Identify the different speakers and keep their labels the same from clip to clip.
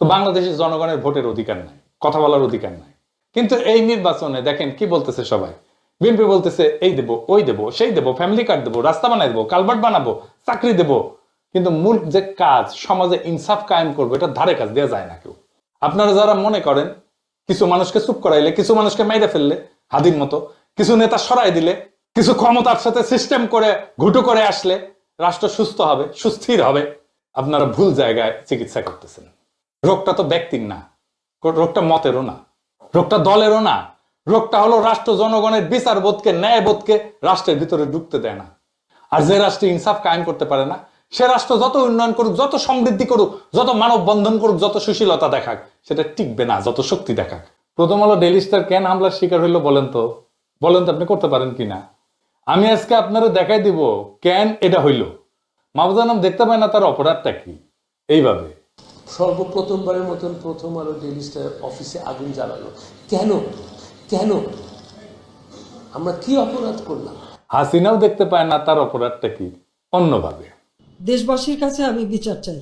Speaker 1: তো বাংলাদেশের জনগণের ভোটের অধিকার নাই, কথা বলার অধিকার নাই। কিন্তু এই নির্বাচনে দেখেন কি বলতেছে সবাই। বিএনপি বলতেছে, এই দেবো, ওই দেবো, সেই দেবো ফ্যামিলি কার্ড দেবো, রাস্তা বানাই দেবো কালভার্ট বানাবো, চাকরি দেবো। কিন্তু মূল যে কাজ, সমাজে ইনসাফ কায়েম করব, এটা ধারে কাজ দেওয়া যায় না কেউ। আপনারা যারা মনে করেন, কিছু মানুষকে চুপ করাইলে, কিছু মানুষকে মেরে ফেললে, হাদির মতো, কিছু নেতা সরাই দিলে, কিছু ক্ষমতার সাথে সিস্টেম করে, ঘুটু করে আসলে, রাষ্ট্র সুস্থ হবে, সুস্থির হবে, আপনারা ভুল জায়গায় চিকিৎসা করতেছেন। রোগটা তো ব্যক্তির না রোগটা মতেরও না, রোগটা দলেরও না, রোগটা হলো রাষ্ট্র জনগণের বিচার বোধকে ন্যায় বোধকে রাষ্ট্রের ভিতরে ঢুকতে দেয় না। আর যে রাষ্ট্র ইনসাফ কায়েম করতে পারে না, সে রাষ্ট্র যত উন্নয়ন করুক, যত সমৃদ্ধি করুক, যত মানব বন্ধন করুক, যত সুশীলতা দেখাক, সেটা টিকবে না, যত শক্তি দেখাক। প্রথম আলো ডেলি স্টার কেন হামলার শিকার হইল বলেন তো? বলেন তো আপনি করতে পারেন কিনা আমি আজকে আপনারা দেখাই দিব কেন এটা হইল। মাহবুজানাম দেখতে পায় না তার অপরাধটা কি? এইভাবে।
Speaker 2: সর্বপ্রথমবারের মতন প্রথম আলো ডেলি স্টার অফিসে আগুন জ্বালালো। কেন? কেন? আমরা কি অপরাধ করলাম?
Speaker 1: হাসিনাও দেখতে পায় না তার অপরাধটা কি? অন্যভাবে।
Speaker 3: দেশবাসীর কাছে আমি বিচার চাই।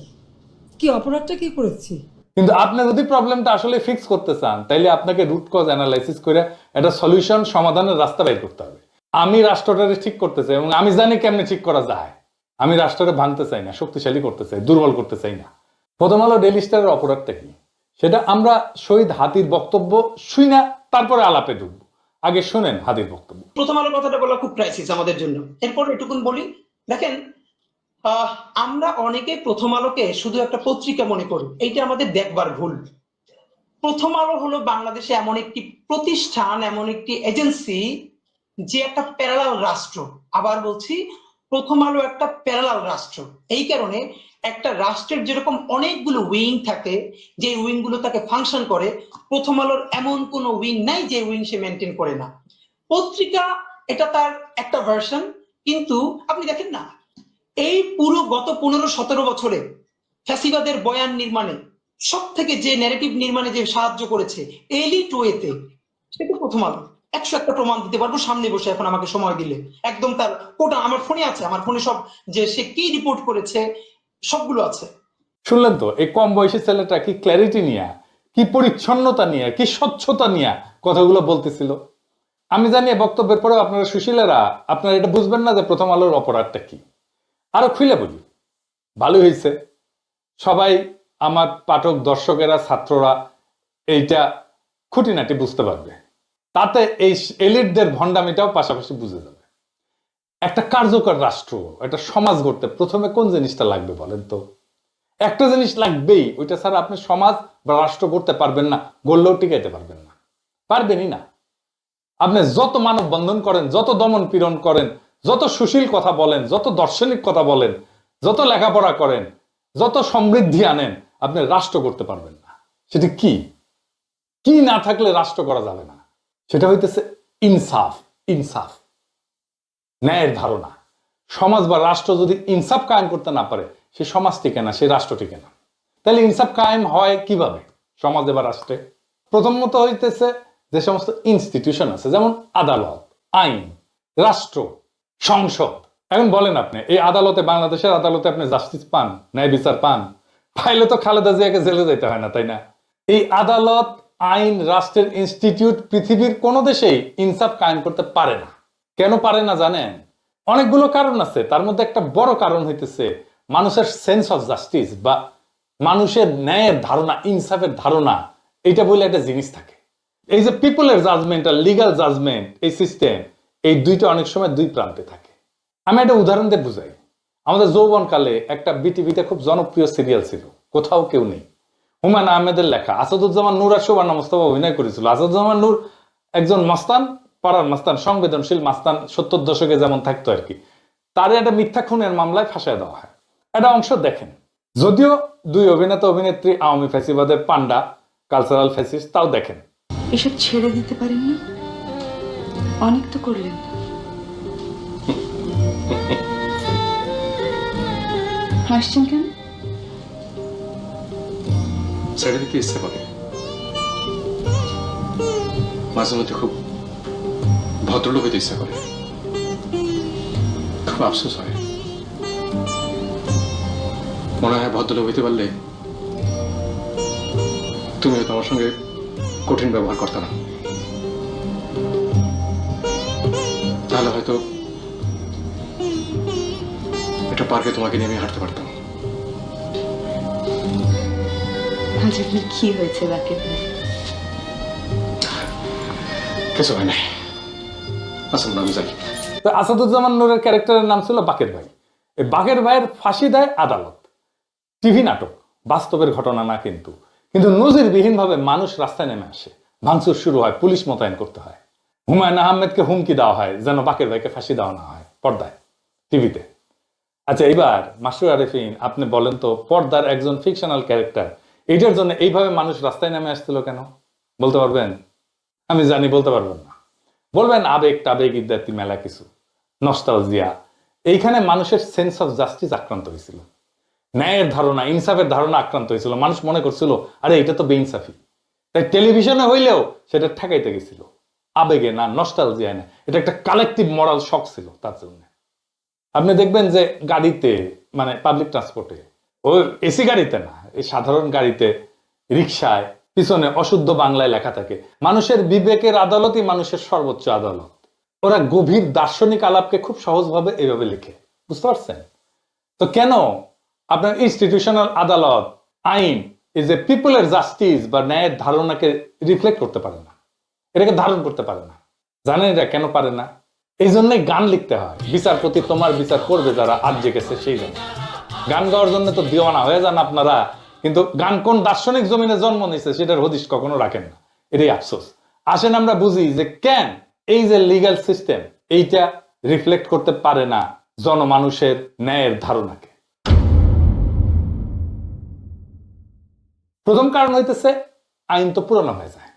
Speaker 3: কি অপরাধটা কি করেছি?
Speaker 1: কিন্তু আপনি যদি প্রবলেমটা আসলে ফিক্স করতে চান তাইলে আপনাকে রুট কজ অ্যানালাইসিস করে একটা সলিউশন সমাধানের রাস্তা বের করতে হবে। আমি রাষ্ট্রটারে ঠিক করতে চাই এবং আমি জানি কেমনে ঠিক করা যায়। আমি রাষ্ট্রকে ভাঙতে চাই না শক্তিশালী করতে চাই দুর্বল করতে চাই না। প্রথম আলো ডেলি স্টারের অপরাধটা কি সেটা আমরা শহীদ হাতির বক্তব্য শুই না তারপরে আলাপে ঢুকবো। আগে শোনেন হাতির বক্তব্য।
Speaker 4: প্রথম আলো কথাটা বলা খুব ক্রাইসিস আমাদের জন্য। এরপর এটুকুন বলি। দেখেন আমরা অনেকে প্রথম আলোকে শুধু একটা পত্রিকা মনে করি। এইটা আমাদের দেখবার ভুল। প্রথম আলো হলো বাংলাদেশে এমন একটি প্রতিষ্ঠান, এমন একটি এজেন্সি যে একটা প্যারালাল রাষ্ট্র। আবার বলছি, প্রথম আলো একটা প্যারালাল রাষ্ট্র। এই কারণে একটা রাষ্ট্রের যেরকম অনেকগুলো উইং থাকে যে উইংগুলো তাকে ফাংশন করে, প্রথম আলোর এমন কোনো উইং নাই যে উইং সে মেনটেন করে না। পত্রিকা এটা তার একটা ভার্সন কিন্তু আপনি দেখেন না, এই পুরো গত পনেরো সতেরো বছরে ফ্যাসিবাদের বয়ান নির্মাণে সব থেকে যে ন্যারেটিভ নির্মাণে যে সাহায্য করেছে এলিট ওয়েতে সেটা প্রথম আলো। একশো একটা প্রমাণ দিতে পারব, সামনে বসে এখন আমাকে সময় দিলে। একদম তার কোটা আমার ফোনে আছে, আমার ফোনে সব যে সে কি রিপোর্ট করেছে সবগুলো আছে।
Speaker 1: শুনলেন তো, এই কম বয়সী ছেলেটা কি ক্ল্যারিটি নিয়ে, কি পরিচ্ছন্নতা নিয়ে, কি স্বচ্ছতা নিয়ে কথাগুলো বলতেছিল? আমি জানি বক্তব্যের পরেও আপনারা সুশীলেরা, আপনারা এটা বুঝবেন না যে প্রথম আলোর অপরাধটা কি। আরও খুলে বলি ভালো হয়েছে সবাই আমার পাঠক, দর্শকেরা, ছাত্ররা এইটা খুঁটিনাটি বুঝতে পারবে। তাতে এই এলিটদের ভণ্ডামিটাও পাশাপাশি বুঝে যাবে। একটা কার্যকর রাষ্ট্র, একটা সমাজ গড়তে প্রথমে কোন জিনিসটা লাগবে বলেন তো? একটা জিনিস লাগবেই, ওইটা ছাড়া আপনি সমাজ বা রাষ্ট্র করতে পারবেন না, গড়লেও টিকাইতে পারবেন না। পারবেনই না। আপনি যত মানব বন্ধন করেন, যত দমন পীড়ন করেন, যত সুশীল কথা বলেন, যত দার্শনিক কথা বলেন, যত লেখাপড়া করেন, যত সমৃদ্ধি আনেন, আপনি রাষ্ট্র করতে পারবেন না। সেটা কি? কি না থাকলে রাষ্ট্র করা যাবে না? সেটা হইতেছে ইনসাফ ইনসাফ। ন্যায়ের ধারণা। সমাজ বা রাষ্ট্র যদি ইনসাফ কায়েম করতে না পারে, সে সমাজ টিকে না, সে রাষ্ট্র টিকে না। তাহলে ইনসাফ কায়েম হয় কীভাবে? সমাজে বা রাষ্ট্রে? প্রথমত হইতেছে যে সমস্ত ইনস্টিটিউশন আছে, যেমন আদালত, আইন, রাষ্ট্র, সংসদ। এখন বলেন আপনি, এই আদালতে, বাংলাদেশের আদালতে আপনি জাস্টিস পান, ন্যায় বিচার পান? পাইলে তো খালেদা জিয়াকে জেলে যেতে হয় না, তাই না? এই আদালত, আইন, রাষ্ট্রের ইনস্টিটিউট পৃথিবীর কোনো দেশেই ইনসাফ কায়েম করতে পারে না। কেন পারে না জানেন অনেকগুলো কারণ আছে। তার মধ্যে একটা বড় কারণ হইতেছে মানুষের সেন্স অফ জাস্টিস বা মানুষের ন্যায়ের ধারণা, ইনসাফের ধারণা এটা বলে একটা জিনিস থাকে। এই যে পিপলের জাজমেন্ট আর লিগাল জাজমেন্ট এই সিস্টেম এই দুইটা অনেক সময় দুই প্রান্তে থাকে। আমি একটা উদাহরণ দিয়ে বুঝাই। আমাদের যৌবনকালে একটা বিটিভিতে খুব জনপ্রিয় সিরিয়াল ছিল। কোথাও কেউ নেই। হুমায়ুন আহমেদের লেখা আসাদুজ্জামান নূর আর সুবর্ণা মোস্তফা অভিনয় করেছিল। আসাদুজ্জামান নূর একজন মাস্তান পাড়ার মাস্তান সংবেদনশীল মাস্তান সত্তর দশকে যেমন থাকতো আর কি তার একটা মিথ্যা খুনের মামলায় ফাঁসায় দেওয়া হয়। একটা অংশ দেখেন যদিও দুই অভিনেতা অভিনেত্রী আওয়ামী ফ্যাসিবাদের পান্ডা কালচারাল ফ্যাসিস তাও দেখেন।
Speaker 5: এসব ছেড়ে দিতে পারেন না? অনেক তো করলেন। হাসছেন কেন?
Speaker 6: ছেড়ে দিতে ইচ্ছে করে। মাঝে মধ্যে খুব ভদ্রলোক হইতে ইচ্ছা করে। খুব আফসোস হয়। মনে হয় ভদ্রলোক হইতে পারলে তুমি হয়তো আমার সঙ্গে কঠিন ব্যবহার করতে না। তাহলে হয়তো একটা পার্কে তোমাকে নিয়ে আমি হাঁটতে পারতাম।
Speaker 5: আজ কি হয়েছে ভাই
Speaker 6: কিছু হয় নাই।
Speaker 1: আসাদুজ্জামান নূরের ক্যারেক্টারের নাম ছিল বাকের ভাই। এই বাকের ভাইয়ের ফাঁসি দেয় আদালত। টিভি নাটক, বাস্তবের ঘটনা না কিন্তু। কিন্তু নজিরবিহীনভাবে মানুষ রাস্তায় নেমে আসে। ভাঙচুর শুরু হয়, পুলিশ মোতায়েন করতে হয়। হুমায়ুন আহমেদকে হুমকি দেওয়া হয়, যেন বাকের ভাইকে ফাঁসি দেওয়া না হয়, পর্দায়, টিভিতে। আচ্ছা এইবার মাসুর আরেফিন, আপনি বলেন তো, পর্দার একজন ফিকশনাল ক্যারেক্টার এইটার জন্য এইভাবে মানুষ রাস্তায় নেমে আসছিল কেন? বলতে পারবেন? আমি জানি, বলতে পারবেন বলবেন আবেগ টাবেগ ইত্যাদি মেলা কিছু নস্টালজিয়া এইখানে মানুষের সেন্স অফ জাস্টিস আক্রান্ত হয়েছিল। ন্যায়ের ধারণা, ইনসাফের ধারণা আক্রান্ত হয়েছিল। মানুষ মনে করছিল, আরে, এটা তো বেইনসাফি। তাই টেলিভিশনে হইলেও সেটা ঠেকাইতে গেছিল। আবেগে না নস্টালজিয়া না। এটা একটা কালেকটিভ মরাল শখ ছিল তার জন্য। আপনি দেখবেন যে গাড়িতে মানে পাবলিক ট্রান্সপোর্টে ও এসি গাড়িতে না, এই সাধারণ গাড়িতে রিক্সায় পিছনে অশুদ্ধ বাংলায় লেখা থাকে, মানুষের বিবেকের আদালতই মানুষের সর্বোচ্চ আদালত। ওরা গভীর দার্শনিক আলাপকে খুব সহজভাবে এইভাবে লিখে, বুঝতে পারছেন? তো কেন আপনার ইনস্টিটিউশনাল আদালত আইন এই যে পিপলের জাস্টিস বা ন্যায়ের ধারণাকে রিফ্লেক্ট করতে পারে না, এটাকে ধারণ করতে পারে না, জানেন এটা কেন পারে না? এই জন্যই গান লিখতে হয়, বিচারপতি তোমার বিচার করবে যারা আজ জেগেছে সেই জন্য। গান গাওয়ার জন্য তো দিওয়ানা হয়ে যান আপনারা কিন্তু গান কোন দার্শনিক জমিনে জন্ম নিয়েছে সেটার হদিশ কখনো রাখেন না। এটাই আফসোস। আসেন আমরা বুঝি যে কেন এই যে লিগ্যাল সিস্টেম এইটা রিফ্লেক্ট করতে পারে না জনমানুষের ন্যায়ের ধারণাকে। প্রথম কারণ হইতেছে, আইন তো পুরনো হয়ে যায়।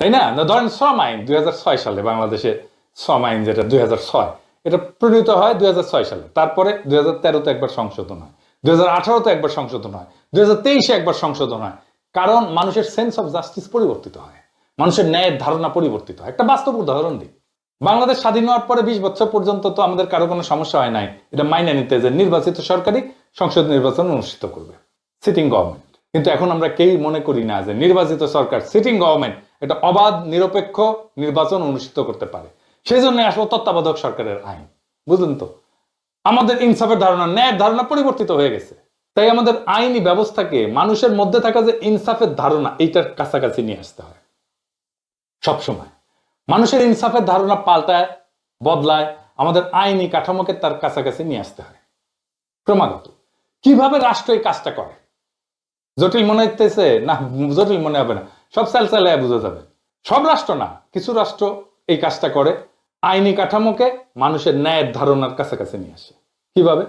Speaker 1: তাই না? না, ধরেন শ্রম আইন দুই হাজার ছয় সালে, বাংলাদেশে শ্রম আইন যেটা দুই হাজার ছয়, এটা প্রণীত হয় দুই হাজার ছয় সালে। তারপরে দুই হাজার তেরোতে একবার সংশোধন হয়। দুই আঠারোতে একবার সংশোধন হয়, দুই তেইশে একবার সংশোধন হয়, কারণ মানুষের সেন্স অফ জাস্টিস পরিবর্তিত হয়, মানুষের ন্যায়ের ধারণা পরিবর্তিত হয়। একটা বাস্তব উদাহরণ দিই, বাংলাদেশ স্বাধীন হওয়ার পরে বিশ বছর পর্যন্ত তো আমাদের কারও কোনো সমস্যা হয় নাই, এটা মাইনে নিতে যে নির্বাচিত সরকারি সংসদ নির্বাচন অনুষ্ঠিত করবে সিটিং গভর্নমেন্ট কিন্তু এখন আমরা কেউই মনে করি না যে নির্বাচিত সরকার সিটিং গভর্নমেন্ট এটা অবাধ, নিরপেক্ষ নির্বাচন অনুষ্ঠিত করতে পারে। সেই জন্য আসলো তত্ত্বাবধায়ক সরকারের আইন, বুঝলেন তো? আমাদের ইনসাফের ধারণা, ন্যায়ের ধারণা পরিবর্তিত হয়ে গেছে। তাই আমাদের আইনি ব্যবস্থাকে মানুষের মধ্যে থাকা যে ইনসাফের ধারণা, এইটার কাছাকাছি নিয়ে আসতে হয়। সবসময়। মানুষের ইনসাফের ধারণা পাল্টায়, বদলায়, আমাদের আইনি কাঠামোকে তার কাছাকাছি নিয়ে আসতে হয়। ক্রমাগত। কীভাবে রাষ্ট্র এই কাজটা করে? জটিল মনে হইতেছে, না, জটিল মনে হবে না। সব স্যাল স্যালায় বোঝা যাবে। সব রাষ্ট্র না, কিছু রাষ্ট্র এই কাজটা করে। আইনি কাঠামোকে মানুষের ন্যায়ের ধারণার কাছাকাছি নিয়ে আসে। কীভাবে?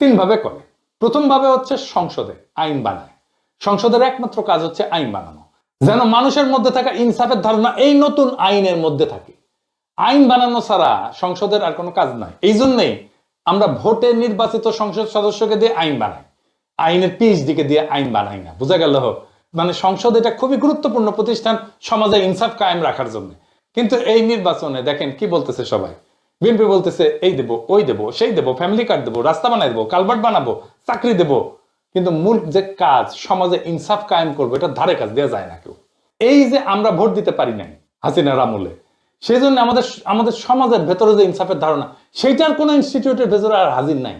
Speaker 1: তিন ভাবে করে। প্রথম ভাবে হচ্ছে সংসদে আইন বানায়। সংসদের একমাত্র কাজ হচ্ছে আইন বানানো। যেন মানুষের মধ্যে থাকা ইনসাফের ধারণা এই নতুন আইনের মধ্যে থাকে। আইন বানানো ছাড়া সংসদের আর কোনো কাজ নাই। এই জন্যেই আমরা ভোটে নির্বাচিত সংসদ সদস্যকে দিয়ে আইন বানাই। আইনের পিএইচডিকে দিয়ে আইন বানাই না। বোঝা গেল? মানে সংসদ এটা খুবই গুরুত্বপূর্ণ প্রতিষ্ঠান, সমাজে ইনসাফ কায়েম রাখার জন্য। কিন্তু এই নির্বাচনে দেখেন কি বলতেছে সবাই? বিএনপি বলতেছে, এই দেবো, ওই দেবো, সেই দেবো ফ্যামিলি কার্ড দেবো, রাস্তা বানাই দেবো কালভার্ট বানাবো, চাকরি দেবো। কিন্তু মূল যে কাজ, সমাজে ইনসাফ কায়েম করব, এটা ধারে কাজ দেওয়া যায় না কেউ। এই যে আমরা ভোট দিতে পারি নাই হাসিনার আমলে সেই জন্য আমাদের আমাদের সমাজের ভেতরে যে ইনসাফের ধারণা, সেইটার কোনো ইনস্টিটিউটের ভেতরে আর হাজির নাই।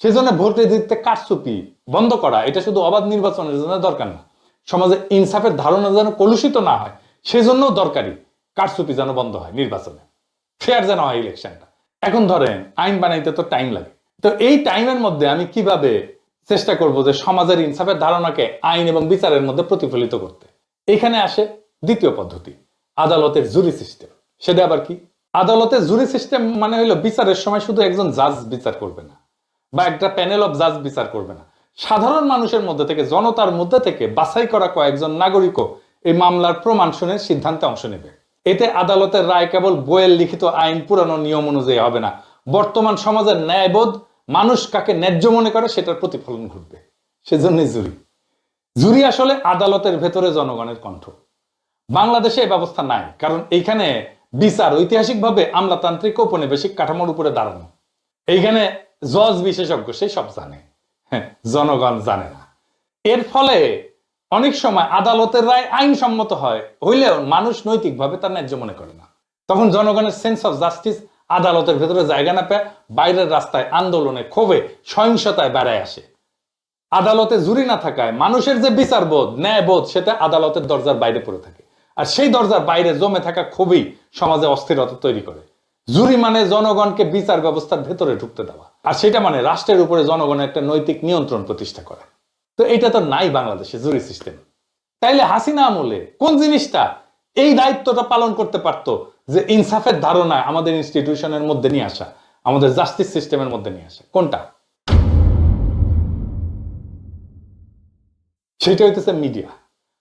Speaker 1: সেই জন্য ভোটে দিতে কারচুপি বন্ধ করা, এটা শুধু অবাধ নির্বাচনের জন্য দরকার না। সমাজে ইনসাফের ধারণা যেন কলুষিত না হয় সেজন্য দরকারি কারচুপি যেন বন্ধ হয় নির্বাচনে। ফেয়ার যেন হয় ইলেকশনটা। এখন ধরেন, আইন বানাইতে তো টাইম লাগে। তো এই টাইমের মধ্যে আমি কীভাবে চেষ্টা করব যে সমাজের ইনসাফের ধারণাকে আইন এবং বিচারের মধ্যে প্রতিফলিত করতে? এখানে আসে দ্বিতীয় পদ্ধতি, আদালতের জুরি সিস্টেম সেটা আবার কি? আদালতের জুরি সিস্টেম মানে হলো বিচারের সময় শুধু একজন জাজ বিচার করবে না, বা একটা প্যানেল অফ জাজ বিচার করবে না। সাধারণ মানুষের মধ্যে থেকে, জনতার মধ্যে থেকে বাছাই করা কয়েকজন নাগরিকও এই মামলার প্রমাণ শুনে সিদ্ধান্তে অংশ নেবে। এতে আদালতের রায় কেবল বইয়ের লিখিত আইন পুরানো নিয়ম অনুযায়ী হবে না, বর্তমান সমাজের ন্যায়বোধ মানুষ কাকে ন্যায্য মনে করে সেটার প্রতিফলন ঘটবে। সেজন্যই জুরি। জুরি আসলে আদালতের ভেতরে জনগণের কণ্ঠ। বাংলাদেশে এই ব্যবস্থা নাই, কারণ এইখানে বিচার ঐতিহাসিকভাবে আমলাতান্ত্রিক ঔপনিবেশিক কাঠামোর উপরে দাঁড়ানো। এইখানে জজ বিশেষজ্ঞ সেই সব জানে। জনগণ জানে না। এর ফলে অনেক সময় আদালতের রায় আইনসম্মত হয়, হইলেও মানুষ নৈতিকভাবে তার ন্যায্য মনে করে না। তখন জনগণের সেন্স অফ জাস্টিস আদালতের ভেতরে জায়গা না পেয়ে বাইরের রাস্তায় আন্দোলনে ক্ষোভে, সহিংসতায় বেড়ায় আসে। আদালতে জুরি না থাকায় মানুষের যে বিচার বোধ, ন্যায় বোধ, সেটা আদালতের দরজার বাইরে পড়ে থাকে। আর সেই দরজার বাইরে জমে থাকা খুবই সমাজে অস্থিরতা তৈরি করে। জুরি মানে জনগণকে বিচার ব্যবস্থার ভেতরে ঢুকতে দেওয়া। আর সেটা মানে রাষ্ট্রের উপরে জনগণের একটা নৈতিক নিয়ন্ত্রণ প্রতিষ্ঠা করা। তো এটা তো নাই বাংলাদেশে জুরি সিস্টেম। তাইলে হাসিনা আমলে কোন জিনিসটা এই দায়িত্বটা পালন করতে পারতো যে ইনসাফের ধারণা আমাদের ইনস্টিটিউশনের মধ্যে নিয়ে আসা, আমাদের জাস্টিস সিস্টেমের মধ্যে নিয়ে আসা? কোনটা? সেটা হইতেছে মিডিয়া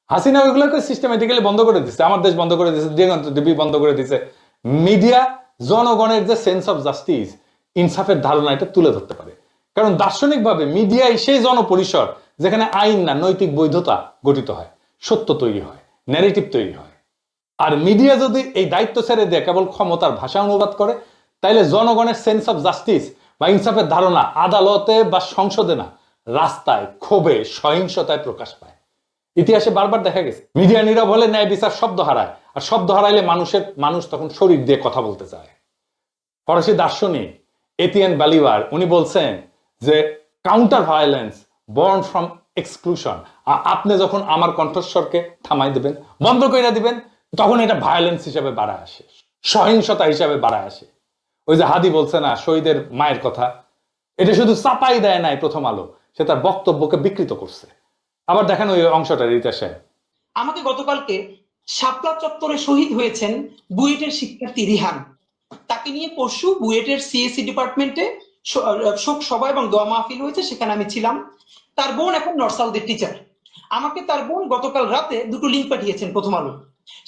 Speaker 1: হাসিনা ওইগুলোকে সিস্টেমেটিক্যালি বন্ধ করে দিচ্ছে আমার দেশ বন্ধ করে দিচ্ছে টিভি বন্ধ করে দিচ্ছে মিডিয়া জনগণের যে সেন্স অফ জাস্টিস ইনসাফের ধারণা এটা তুলে ধরতে পারে। কারণ দার্শনিকভাবে মিডিয়াই সেই জনপরিসর যেখানে আইন না, নৈতিক বৈধতা গঠিত হয়, সত্য তৈরি হয় ন্যারেটিভ তৈরি হয়। আর মিডিয়া যদি এই দায়িত্ব ছেড়ে দিয়ে, কেবল ক্ষমতার ভাষা অনুবাদ করে, তাইলে জনগণের সেন্স অফ জাস্টিস বা ইনসাফের ধারণা আদালতে বা সংসদে না, রাস্তায়, ক্ষোভে, সহিংসতায় প্রকাশ পায়। ইতিহাসে বারবার দেখা গেছে, মিডিয়া নীরব হলে ন্যায় বিচার শব্দ হারায় আর শব্দ হারাইলে মানুষের, মানুষ তখন শরীর দিয়ে কথা বলতে চায়। ফরাসি দার্শনিক এটিএন বালিবার, উনি বলছেন যে counter violence born from exclusion আর আপনি যখন আমার কণ্ঠস্বরকে থামাই দিবেন, বন্ধ করে দিবেন, তখন এটা ভায়োলেন্স হিসাবে বাড়ায় আসে, সহিংসতা হিসাবে বাড়ায় আসে। ওই যে হাদি বলছে না, শহীদের মায়ের কথা, এটা শুধু চাপাই দেয় নাই প্রথম আলো, সে তার বক্তব্যকে বিকৃত করছে। আবার দেখেন ওই অংশটা রিতা সাহেব
Speaker 4: আমাকে গতকালকে শাপলা চত্বরে শহীদ হয়েছেন বুয়েটের শিক্ষার্থী রিহান। তাকে নিয়ে পরশু বুয়েটের সিএসসি ডিপার্টমেন্টে শোক সভা এবং দোয়া মাহফিল হয়েছে, সেখানে আমি ছিলাম। তার বোন এখন নর্থ সাউথের টিচার আমাকে তার বোন গতকাল রাতে দুটো লিঙ্ক পাঠিয়েছেন প্রথম আলো।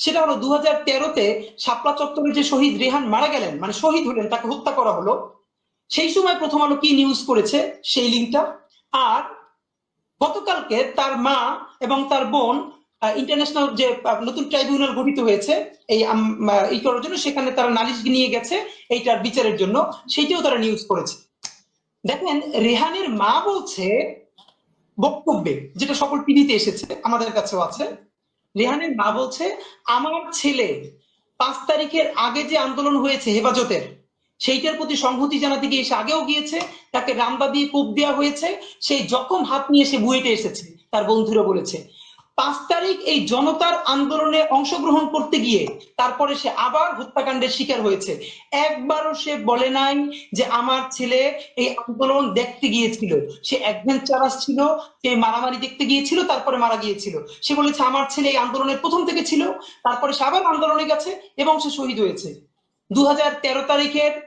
Speaker 4: সেটা হলো দু হাজার তেরোতে শাপলা চত্বরে যে শহীদ রেহান মারা গেলেন মানে শহীদ হলেন, তাকে হত্যা করা হলো, সেই সময় প্রথম আলো কি নিউজ করেছে? সেই লিঙ্কটা আর গতকালকে তার মা এবং তার বোন ইন্টারন্যাশনাল যে নতুন ট্রাইব্যুনাল গঠিত হয়েছে, এই এই করার জন্য সেখানে তারা নালিশ নিয়ে গেছে এইটার বিচারের জন্য, সেইটাও তারা নিউজ করেছে। দেখেন, রেহানের মা বলছে বক্তব্যে, যেটা সকল টিভিতে এসেছে, আমাদের কাছেও আছে, রেহানের মা বলছে, আমার ছেলে পাঁচ তারিখের আগে যে আন্দোলন হয়েছে হেফাজতের, সেইটার প্রতি সংহতি জানাতে গিয়ে সে আগেও গিয়েছে, তাকে রামদা দিয়ে কোপ দেওয়া হয়েছে, সেই জখম হাত নিয়ে সে বুয়েটে এসেছে। তার বন্ধুরা বলেছে পাঁচ তারিখ এই জনতার আন্দোলনে অংশগ্রহণ করতে গিয়ে তারপরে সে আবার হত্যাকাণ্ডের শিকার হয়েছে। একবারও সে বলে নাই যে আমার ছেলে এই আন্দোলন দেখতে গিয়েছিল। সে অ্যাডভেঞ্চারাস ছিল, সে মারামারি দেখতে গিয়েছিল, তারপরে মারা গিয়েছিল। সে বলেছে, আমার ছেলে এই আন্দোলনের প্রথম থেকে ছিল। তারপরে সে আবার আন্দোলনে গেছে এবং সে শহীদ হয়েছে। দু হাজার তেরো তারিখের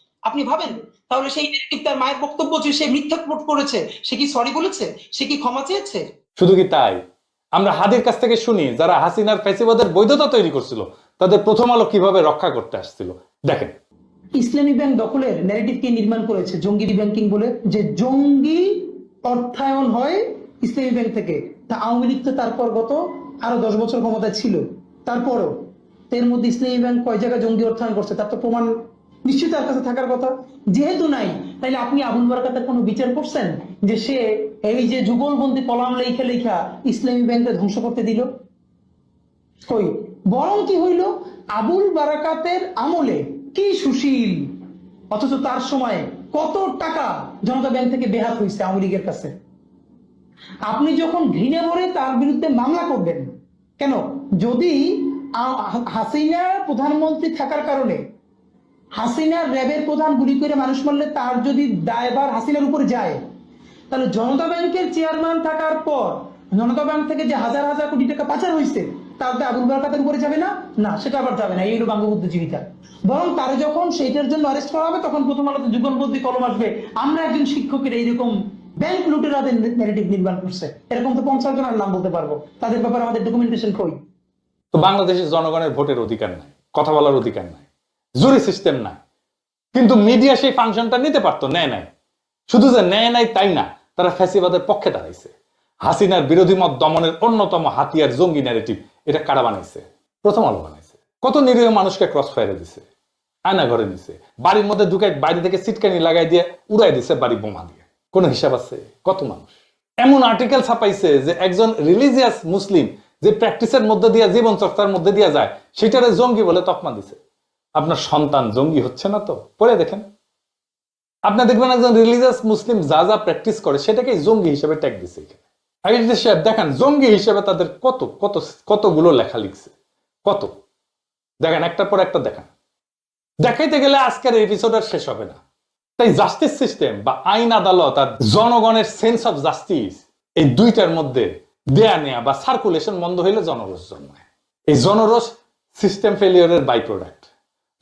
Speaker 4: আপনি ভাবেন? তাহলে সেই তার মায়ের বক্তব্য যে সে মিথ্যা প্রোট করেছে সে কি সরি বলেছে? সে কি ক্ষমা চেয়েছে?
Speaker 1: শুধু কি তাই? আমরা হাদির কাছ থেকে শুনি যারা হাসিনার ফেসিবাদের বৈধতা তৈরি করছিল তাদের প্রথম আলো কীভাবে রক্ষা করতে আসছিল? দেখেন।
Speaker 7: ইসলামী ব্যাংক দখলের ন্যারেটিভ কে নির্মাণ করেছে জঙ্গি ব্যাংকিং বলে যে জঙ্গি অর্থায়ন হয় ইসলামী ব্যাংক থেকে। তা আওয়ামী লীগ তো তারপর গত আরও দশ বছর ক্ষমতায় ছিল। তারপরও এর মধ্যে ইসলামী ব্যাংক কয় জায়গায় জঙ্গি অর্থায়ন করছে তার তো প্রমাণ নিশ্চয়ই তার কাছে থাকার কথা। যেহেতু নাই তাহলে আপনি আবুল বারাকাতের কোনো বিচার করছেন যে সে এই যে যুগলবন্দি কলাম লেখা লেখা ইসলামী ব্যাংকে ধ্বংস করতে দিল? কই? বরং কি হইল? আবুল বারাকাতের আমলে কি সুশীল? অথচ তার সময় কত টাকা জনতা ব্যাংক থেকে বেহাত হয়েছে আওয়ামী লীগের কাছে। আপনি যখন ঘৃণা ভরে তার বিরুদ্ধে মামলা করবেন, কেন? যদি হাসিনা প্রধানমন্ত্রী থাকার কারণে হাসিনার র্যাবের প্রধান গুলি করে মানুষ মারলে তার যদি দায়ভার হাসিনার উপর যায়, তাহলে জনতা ব্যাংকের চেয়ারম্যান থাকার পর জনতা ব্যাংক থেকে যে হাজার হাজার কোটি টাকা পাচার হয়েছে, তার দায় আবুল বারাকাতের উপরে যাবে না? না, সেটা আবার যাবে না, এই হলো বঙ্গবুদ্ধিজীবিতা বরং তারা যখন সেইটার জন্য অ্যারেস্ট করা হবে, তখন প্রথম আলোতে যুগলবন্দি কলম আসবে। আমরা একজন শিক্ষকের এইরকম ব্যাংক লুটেরাদের ন্যারেটিভ নির্মাণ করছে। এরকম তো পঞ্চাশ জনের নাম বলতে পারব। তাদের ব্যাপারে আমাদের ডকুমেন্টেশন কই?
Speaker 1: তো বাংলাদেশের জনগণের ভোটের অধিকার নাই, কথা বলার অধিকার নাই। জুরি সিস্টেম নাই কিন্তু মিডিয়া সেই ফাংশনটা নিতে পারতো, নেয় নাই। শুধু যে নেয় নাই তাই না, তারা ফ্যাসিবাদের পক্ষে দাঁড়াইছে। হাসিনার বিরোধী মত দমনের অন্যতম হাতিয়ার জঙ্গি ন্যারেটিভ এটা কারা বানাইছে? প্রথম আলো বানাইছে। কত নিরীহ মানুষকে ক্রস ফায়ারে দিছে, আয়না ঘরে নিছে, বাড়ির মধ্যে ঢুকে বাইরে থেকে সিটকানি লাগাই দিয়ে উড়াই দিছে বাড়ি বোমা দিয়ে। কোনো হিসাব আছে? কত মানুষ? এমন আর্টিকেল ছাপাইছে যে একজন রিলিজিয়াস মুসলিম যে প্র্যাকটিসের মধ্যে দিয়ে জীবন চর্চার মধ্যে দিয়ে যায়, সেটারে জঙ্গি বলে তকমা দিছে। আপনার সন্তান জঙ্গি হচ্ছে না তো? পড়ে দেখেন। আপনার দেখবেন একজন রিলিজিয়াস মুসলিম যা যা প্র্যাকটিস করে সেটাকে জঙ্গি হিসেবে ট্যাগ দিছে এখানে। সাহেব, দেখেন, জঙ্গি হিসেবে তাদের কত কত, কতগুলো লেখা লিখছে। কত? দেখেন, একটার পর একটা দেখেন। দেখাইতে গেলে আজকের এপিসোড আর শেষ হবে না। তাই জাস্টিস সিস্টেম বা আইন আদালত আর জনগণের সেন্স অফ জাস্টিস এই দুইটার মধ্যে দেয়া নেয়া বা সার্কুলেশন বন্ধ হইলে জনরোষ জন্মায়। এই জনরোষ সিস্টেম ফেলিওরের বাই প্রোডাক্ট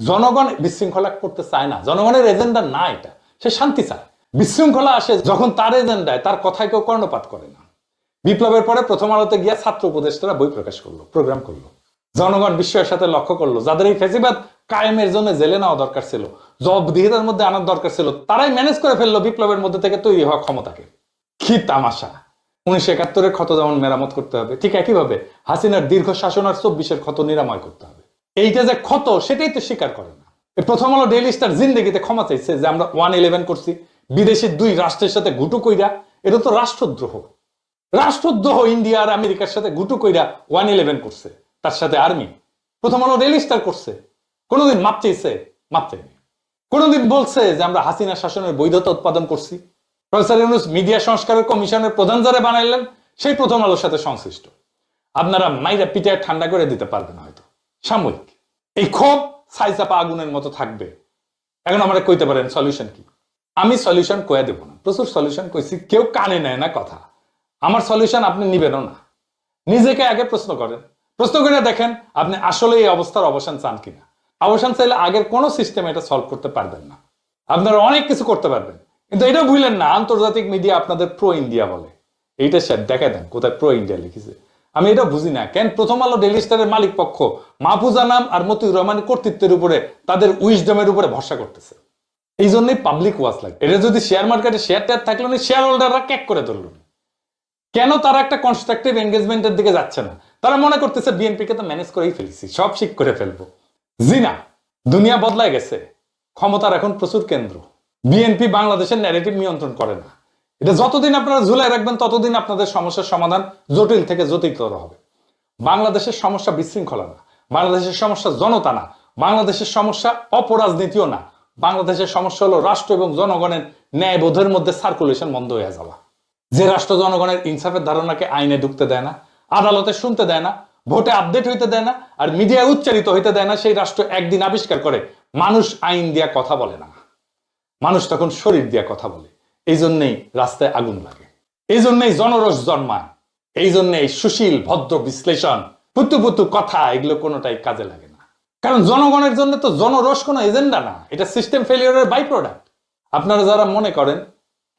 Speaker 1: জনগণ বিশৃঙ্খলা করতে চায় না। জনগণের এজেন্ডা না এটা। সে শান্তি চায়। বিশৃঙ্খলা আসে যখন তার এজেন্ডায়, তার কথায় কেউ কর্ণপাত করে না। বিপ্লবের পরে প্রথম আলোতে গিয়া ছাত্র উপদেষ্টারা বই প্রকাশ করল, প্রোগ্রাম করল। জনগণ বিশ্বের সাথে লক্ষ্য করল, যাদের এই ফেসিবাদ কায়েমের জন্য জেলে নেওয়া দরকার ছিল জব জবাবদিহিতার মধ্যে আনার দরকার ছিল, তারাই ম্যানেজ করে ফেলল বিপ্লবের মধ্যে থেকে তৈরি হওয়া ক্ষমতাকে। কি তামাশা। উনিশশো একাত্তরের ক্ষত যেমন মেরামত করতে হবে। ঠিক একইভাবে হাসিনার দীর্ঘ শাসন আর চব্বিশের ক্ষত নিরাময় করতে হবে। এইটা যে ক্ষত, সেটাই তো স্বীকার করে না। প্রথম আলো ডেইলি স্টার জিন্দেগিতে ক্ষমা চাইছে যে আমরা ওয়ান ইলেভেন করছি বিদেশি দুই রাষ্ট্রের সাথে গুটু কইরা, এটা তো রাষ্ট্রদ্রোহ। রাষ্ট্রদ্রোহ ইন্ডিয়া আর আমেরিকার সাথে গুটু কইরা ওয়ান ইলেভেন করছে, তার সাথে আর্মি। প্রথম আলো ডেইলি স্টার করছে, কোনোদিন মাপ চাইছে, মাপ চাইনি। কোনোদিন বলছে যে আমরা হাসিনা শাসনের বৈধতা উৎপাদন করছি। প্রফেসর ইউনুস মিডিয়া সংস্কারের কমিশনের প্রধান যারা বানাইলেন, সেই প্রথম আলোর সাথে সংশ্লিষ্ট। আপনারা মাইরা পিটায় ঠান্ডা করে দিতে পারবেন হয়তো সাময়িক। এই ক্ষোভ ছাইচাপা আগুনের মতো থাকবে। এখন আমরা কইতে পারেন সলিউশন কি? আমি সলিউশন কয়ে দেব না। প্রচুর সলিউশন কইছি, কেউ কানে নেয় না কথা। আমার সলিউশন আপনি নিবেনও না। নিজেকে আগে প্রশ্ন করেন। প্রশ্ন করে দেখেন, আপনি আসলে এই অবস্থার অবসান চান কিনা। অবসান চাইলে আগের কোনো সিস্টেম এটা সলভ করতে পারবেন না। আপনারা অনেক কিছু করতে পারবেন। কিন্তু এটা ভুলেন না, আন্তর্জাতিক মিডিয়া আপনাদের প্রো ইন্ডিয়া বলে। এইটা স্যার দেখা দেন, কোথায় প্রো ইন্ডিয়া লিখেছে। আমি এটা বুঝি না। কেন? প্রথম আলো ডেইলি স্টারের মালিক পক্ষ, মাহফুজা নাম আর মতিউর রহমানের কর্তৃত্বের উপরে তাদের উইজডমের উপরে ভরসা করতেছে। এই জন্যই পাবলিক ওয়াচ লাগে। এটা যদি শেয়ার মার্কেটে শেয়ার টেয়ার থাকল না শেয়ার হোল্ডাররা ক্যাক করে ধরলো কেন তারা একটা কনস্ট্রাকটিভ এঙ্গেজমেন্টের দিকে যাচ্ছে না? তারা মনে করতেছে বিএনপি কে তো ম্যানেজ করেই ফেলেছি, সব ঠিক করে ফেলব। জি না দুনিয়া বদলায় গেছে। ক্ষমতার এখন প্রচুর কেন্দ্র। বিএনপি বাংলাদেশের ন্যারেটিভ নিয়ন্ত্রণ করে না। এটা যতদিন আপনারা ঝুলাই রাখবেন, ততদিন আপনাদের সমস্যার সমাধান জটিল থেকে জটিলতর হবে। বাংলাদেশের সমস্যা বিশৃঙ্খলা না, বাংলাদেশের সমস্যা জনতা না, বাংলাদেশের সমস্যা অপরাজনীতিও না। বাংলাদেশের সমস্যা হলো রাষ্ট্র এবং জনগণের ন্যায়বোধের মধ্যে সার্কুলেশন বন্ধ হয়ে যাওয়া। যে রাষ্ট্র জনগণের ইনসাফের ধারণাকে আইনে ঢুকতে দেয় না, আদালতে শুনতে দেয় না, ভোটে আপডেট হইতে দেয় না, আর মিডিয়ায় উচ্চারিত হইতে দেয় না, সেই রাষ্ট্র একদিন আবিষ্কার করে, মানুষ আইন দিয়া কথা বলে না। মানুষ তখন শরীর দিয়া কথা বলে। এই জন্যেই রাস্তায় আগুন লাগে। এই জন্যই জনরস জন্মায়। এই জন্যই সুশীল, ভদ্র বিশ্লেষণ পুতু পুতু কথা এগুলো কোনোটাই কাজে লাগে না। কারণ জনগণের জন্য তো জনরস কোনো এজেন্ডা না। এটা সিস্টেম ফেলিওরের বাই প্রোডাক্ট আপনারা যারা মনে করেন,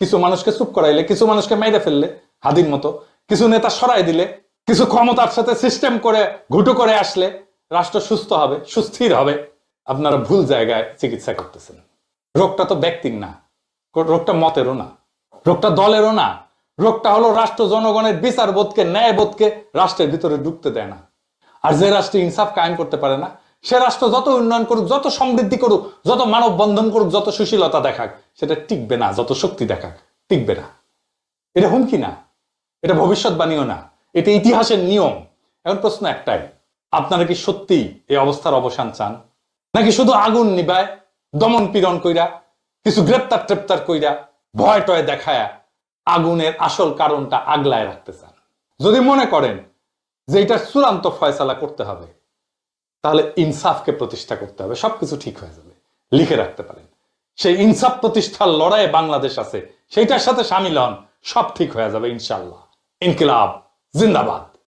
Speaker 1: কিছু মানুষকে চুপ করাইলে, কিছু মানুষকে মেরে ফেললে, হাদির মতো, কিছু নেতা সরাই দিলে, কিছু ক্ষমতার সাথে সিস্টেম করে, ঘুটু করে আসলে, রাষ্ট্র সুস্থ হবে, সুস্থির হবে, আপনারা ভুল জায়গায় চিকিৎসা করতেছেন। রোগটা তো ব্যক্তির না। রোগটা মতেরও না। রোগটা দলেরও না। রোগটা হলো রাষ্ট্র জনগণের বিচার বোধকে, ন্যায় বোধকে রাষ্ট্রের ভিতরে ঢুকতে দেয় না। আর যে রাষ্ট্র ইনসাফ কায়েম করতে পারে না, সে রাষ্ট্র যত উন্নয়ন করুক, যত সমৃদ্ধি করুক, যত মানব বন্ধন করুক, যত সুশীলতা দেখাক, সেটা টিকবে না, যত শক্তি দেখাক, টিকবে না। এটা হুমকি না। এটা ভবিষ্যৎবাণীও না। এটা ইতিহাসের নিয়ম। এখন প্রশ্ন একটাই, আপনারা কি সত্যি এই অবস্থার অবসান চান? নাকি শুধু আগুন নিবায়, দমন পীড়ন কইরা কিছু গ্রেপ্তার ট্রেপ্তার কইরা ভয় টয় দেখায়া আগুনের আসল কারণটা আগলায় রাখতে চান। যদি মনে করেন যে এটার চূড়ান্ত ফয়সালা করতে হবে, তাহলে ইনসাফকে প্রতিষ্ঠা করতে হবে, সবকিছু ঠিক হয়ে যাবে, লিখে রাখতে পারেন। সেই ইনসাফ প্রতিষ্ঠার লড়াইয়ে বাংলাদেশ আছে, সেইটার সাথে সামিল হন, সব ঠিক হয়ে যাবে ইনশাল্লাহ ইনকিলাব, জিন্দাবাদ।